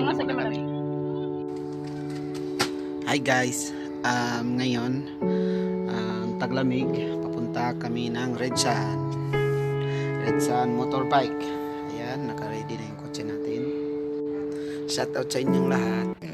Angas sa. Hi guys, um, ngayon ang taglamig papunta kami ng Red Sun Red Sun Motorbike. Ayan, naka-ready na yung kotse natin. Shout out sa inyong lahat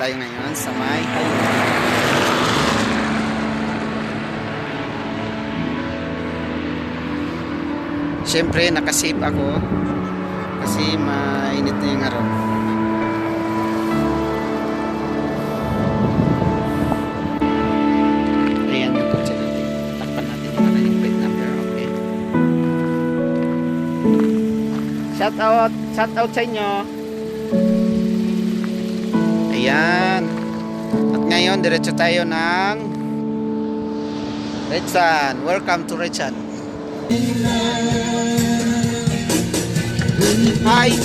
tayo ngayon sa may Siyempre, nakasave ako kasi mainit na yung araw. Ayan yung kotse natin. Takpan natin yung kanyang plate number. Okay. Shout out! Shout out sa inyo! Ayan. At ngayon, diretso tayo ng Red Sun. Welcome to Red Sun. Hi.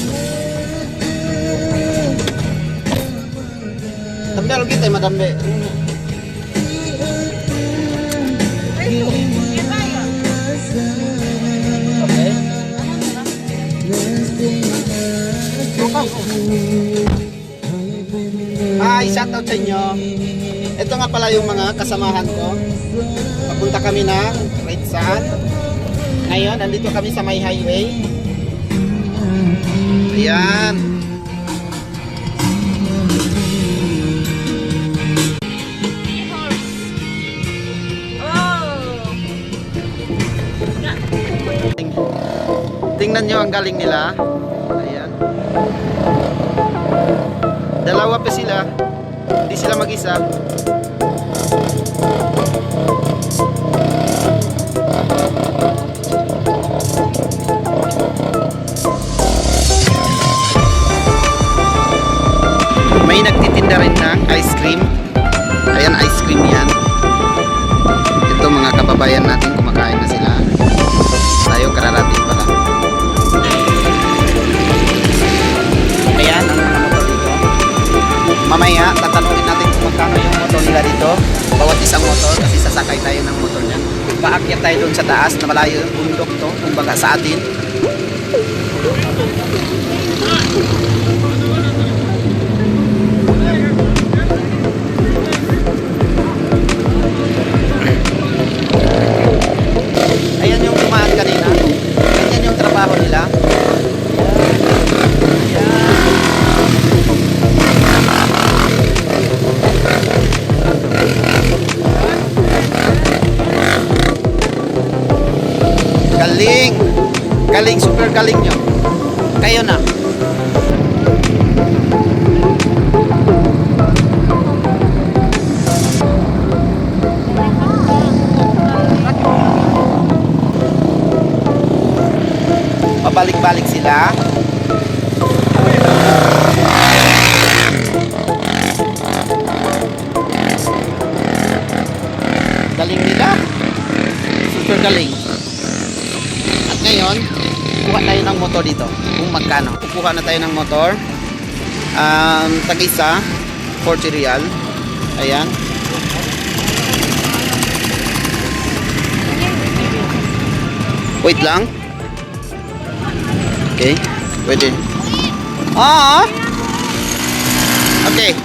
Tambe lagi tayo madambe. Okay. Shout out sa inyo. Ito nga pala yung mga kasamahan ko. Papunta kami ng Red Sun. Ngayon, nandito kami sa may highway. Ayan. Tingnan nyo ang galing nila. Ayan. Dalawa pa sila. Sila mag-isa. May nagtitinda rin ng ice cream. Ayan, ice cream yan. Ito mga kababayan natin, kumakain na sila. Nila dito. Bawat isang motor, kasi sasakay tayo ng motor niyan. Paakyat tayo doon sa taas, na malayo yung bundok to, kumbaga sa atin. Galing! Galing, super galing nyo. Kayo na. Pabalik-balik sila. At ngayon, kukuha tayo ng motor dito. Kung magkano. Kukuha na tayo ng motor. Um, tag-isa, 40 real. Ayan. Wait lang. Okay. Pwede. Ah! Okay.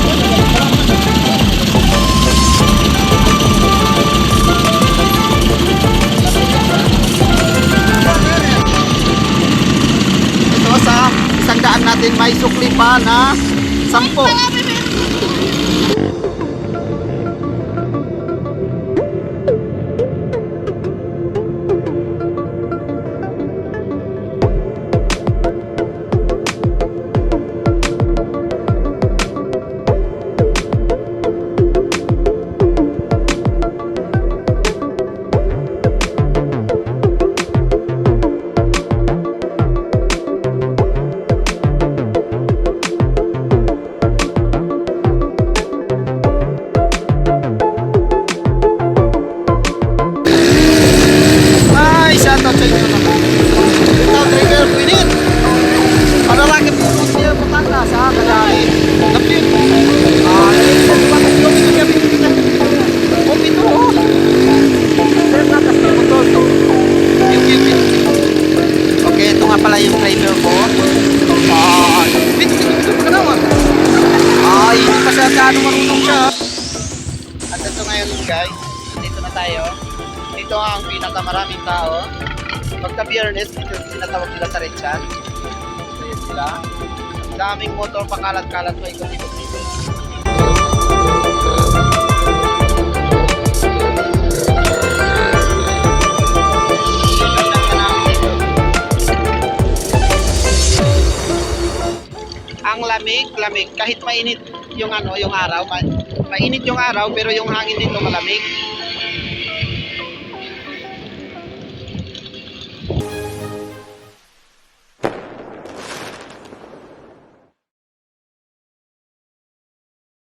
may sukli pa na 10. Gaano marunong siya. At ito ngayon guys, dito na tayo. Dito ang pinakamaraming tao. Pagka biyernes, dito sinatawag nila sa Rechan. So yun sila. Ang daming motor pakalat-kalat pa ikot-ikot lamig. Kahit mainit yung ano, yung araw, ma- mainit yung araw pero yung hangin dito malamig.